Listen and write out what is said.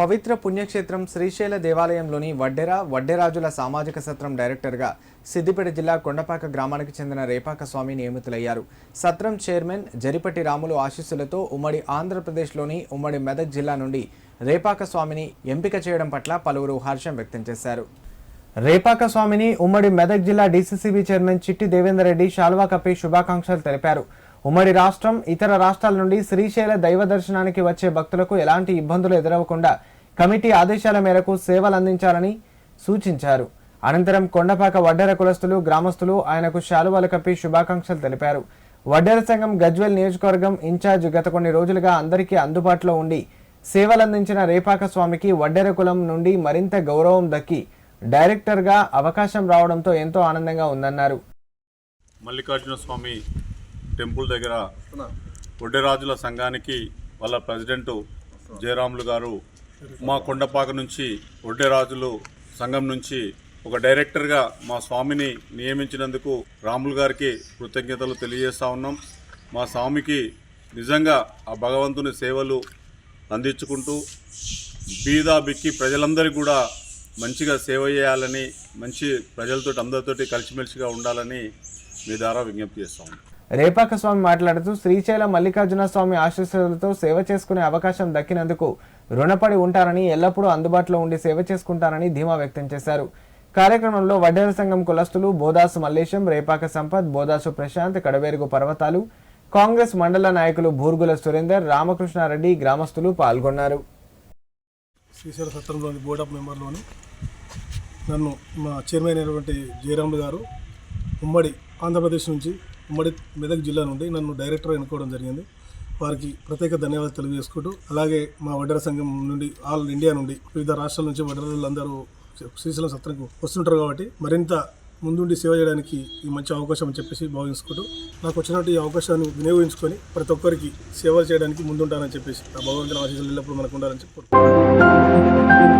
పవిత్ర పుణ్యక్షేత్రం శ్రీశైల దేవాలయంలోని వడ్డెర వడ్డెరాజుల సామాజిక సత్రం డైరెక్టర్గా సిద్దిపేట జిల్లా కొండపాక గ్రామానికి చెందిన రేపాక స్వామి నియమితులయ్యారు. సత్రం చైర్మన్ జరిపటి రాములు ఆశీస్సులతో ఉమ్మడి ఆంధ్రప్రదేశ్లోని ఉమ్మడి మెదక్ జిల్లా నుండి రేపాక స్వామిని ఎంపిక చేయడం పట్ల పలువురు హర్షం వ్యక్తం చేశారు. రేపాక స్వామిని ఉమ్మడి మెదక్ జిల్లా డీసీసీబీ చైర్మన్ చిట్టి దేవేందర్ రెడ్డి శాల్వా కప్పి శుభాకాంక్షలు తెలిపారు. ఉమ్మడి రాష్ట్రం ఇతర రాష్ట్రాల నుండి శ్రీశైల దైవ దర్శనానికి వచ్చే భక్తులకు ఎలాంటి ఇబ్బందులు ఎదురవ్వకుండా కమిటీ ఆదేశాల మేరకు సేవలు అందించాలని సూచించారు. అనంతరం కొండపాక వడ్డెర కులస్తులు గ్రామస్తులు ఆయనకు శాలువాలు కప్పి శుభాకాంక్షలు తెలిపారు. వడ్డెర సంఘం గజ్వెల్ నియోజకవర్గం ఇన్ఛార్జ్ గత కొన్ని రోజులుగా అందరికీ అందుబాటులో ఉండి సేవలందించిన రేపాక స్వామికి వడ్డెర కులం నుండి మరింత గౌరవం దక్కి డైరెక్టర్గా అవకాశం రావడంతో ఎంతో ఆనందంగా ఉందన్నారు. మల్లికార్జున స్వామి టెంపుల్ దగ్గర వడ్డెరాజుల సంఘానికి వాళ్ళ ప్రెసిడెంట్ జయరాములు గారు మా కొండపాక నుంచి ఒడ్డెరాజులు సంఘం నుంచి ఒక డైరెక్టర్గా మా స్వామిని నియమించినందుకు రాములు గారికి కృతజ్ఞతలు తెలియజేస్తా ఉన్నాం. మా స్వామికి నిజంగా ఆ భగవంతుని సేవలు అందించుకుంటూ బీదా బిక్కి ప్రజలందరికీ కూడా మంచిగా సేవ చేయాలని మంచి ప్రజలతోటి అందరితోటి కలిసిమెలిసిగా ఉండాలని మీ ద్వారా విజ్ఞప్తి చేస్తూ ఉన్నాం. రేపాక స్వామి మాట్లాడుతూ శ్రీశైల మల్లికార్జున స్వామి ఆశీస్సులతో సేవ చేసుకునే అవకాశం దక్కినందుకు రుణపడి ఉంటారని ఎల్లప్పుడూ అందుబాటులో ఉండి సేవ చేసుకుంటారని ధీమా వ్యక్తం చేశారు. కార్యక్రమంలో వడ్డేర సంఘం కులస్తులు బోదాసు మల్లేశం రేపాక సంపత్ బోదాసు ప్రశాంత్ కడవేరుగు పర్వతాలు కాంగ్రెస్ మండల నాయకులు భూర్గుల సురేందర్ రామకృష్ణారెడ్డి గ్రామస్తులు పాల్గొన్నారు. శ్రీశైల సత్రంలోని బోర్డ్ ఆఫ్ మెంబర్లోని నన్ను మా చైర్మన్ అయినటువంటి జయరాములు గారు ఉమ్మడి ఆంధ్రప్రదేశ్ నుంచి ఉమ్మడి మెదక్ జిల్లా నుండి నన్ను డైరెక్టర్ ఎన్నుకోవడం జరిగింది. వారికి ప్రత్యేక ధన్యవాదాలు తెలియజేసుకుంటూ అలాగే మా వడ్డర సంఘం నుండి ఆల్ ఇండియా నుండి వివిధ రాష్ట్రాల నుంచి వడ్డరులందరూ శ్రీశైలం సత్రంకు వస్తుంటారు కాబట్టి మరింత ముందుండి సేవ చేయడానికి ఈ మంచి అవకాశం అని చెప్పేసి భావించుకుంటూ నాకు వచ్చినట్టు ఈ అవకాశాన్ని వినియోగించుకొని ప్రతి ఒక్కరికి సేవ చేయడానికి ముందుంటానని చెప్పేసి ఆ భగవంతుని ఆశీస్సులు ఎల్లప్పుడూ మనకు ఉండాలని చెప్పుకుంటున్నాను